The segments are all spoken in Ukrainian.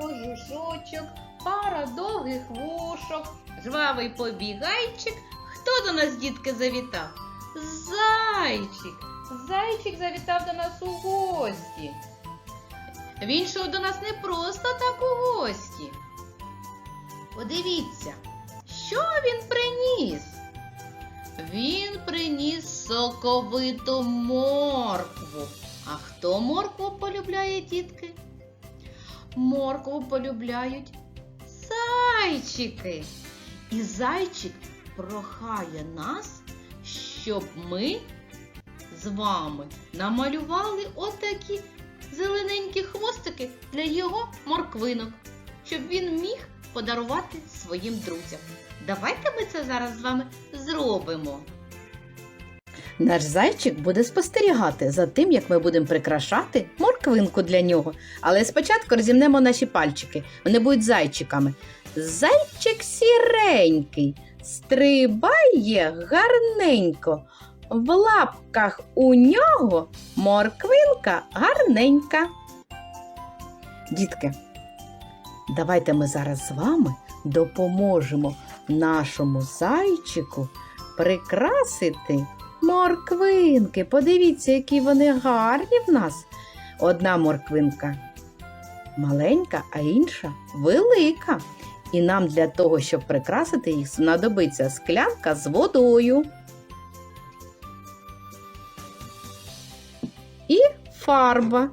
кожушочок, пара довгих вушок, жвавий побігайчик. Хто до нас, дітки, завітав? Зайчик. Зайчик завітав до нас у гості. Він йшов до нас не просто так у гості. Подивіться, що він приніс? Він приніс соковиту моркву. А хто моркву полюбляє, дітки? Моркву полюбляють зайчики. І зайчик прохає нас, щоб ми з вами намалювали отакі зелененькі хвостики для його морквинок, щоб він міг подарувати своїм друзям. Давайте ми це зараз з вами зробимо. Наш зайчик буде спостерігати за тим, як ми будемо прикрашати морквинку для нього. Але спочатку розімнемо наші пальчики. Вони будуть зайчиками. Зайчик сіренький, стрибає гарненько. В лапках у нього морквинка гарненька. Дітки, давайте ми зараз з вами допоможемо нашому зайчику прикрасити морквинки. Подивіться, які вони гарні в нас. Одна морквинка маленька, а інша велика. І нам для того, щоб прикрасити їх, знадобиться склянка з водою. І фарба.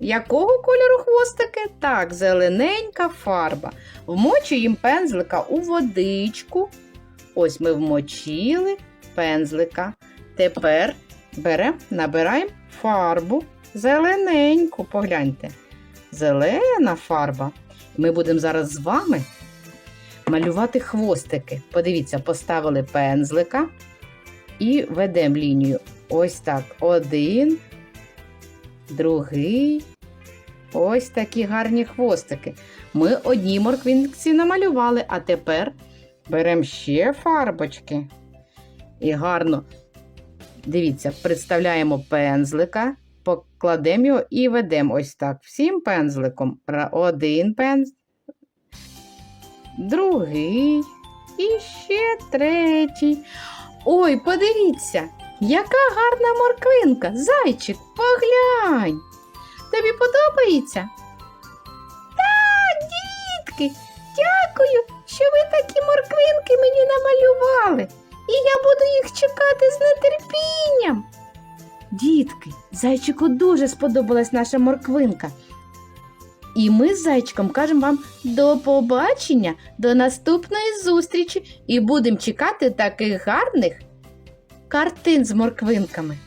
Якого кольору хвостики? Так, зелененька фарба. Вмочуємо пензлика у водичку. Ось ми вмочили пензлика. Тепер беремо, набираємо фарбу зелененьку. Погляньте. Зелена фарба. Ми будемо зараз з вами малювати хвостики. Подивіться, поставили пензлика і ведемо лінію. Ось так. Один, другий. Ось такі гарні хвостики. Ми одні морквинці намалювали, а тепер беремо ще фарбочки. І гарно, дивіться, представляємо пензлика, покладемо його і ведемо ось так. Всім пензликом. Один пенз, другий і ще третій. Ой, подивіться, яка гарна морквинка. Зайчик, поглянь. Тобі подобається? Так, дітки, дякую, що ви такі морквинки мені намалювали. І я буду їх чекати з нетерпінням. Дітки, зайчику дуже сподобалась наша морквинка. І ми з зайчиком кажемо вам до побачення, до наступної зустрічі і будемо чекати таких гарних картин з морквинками.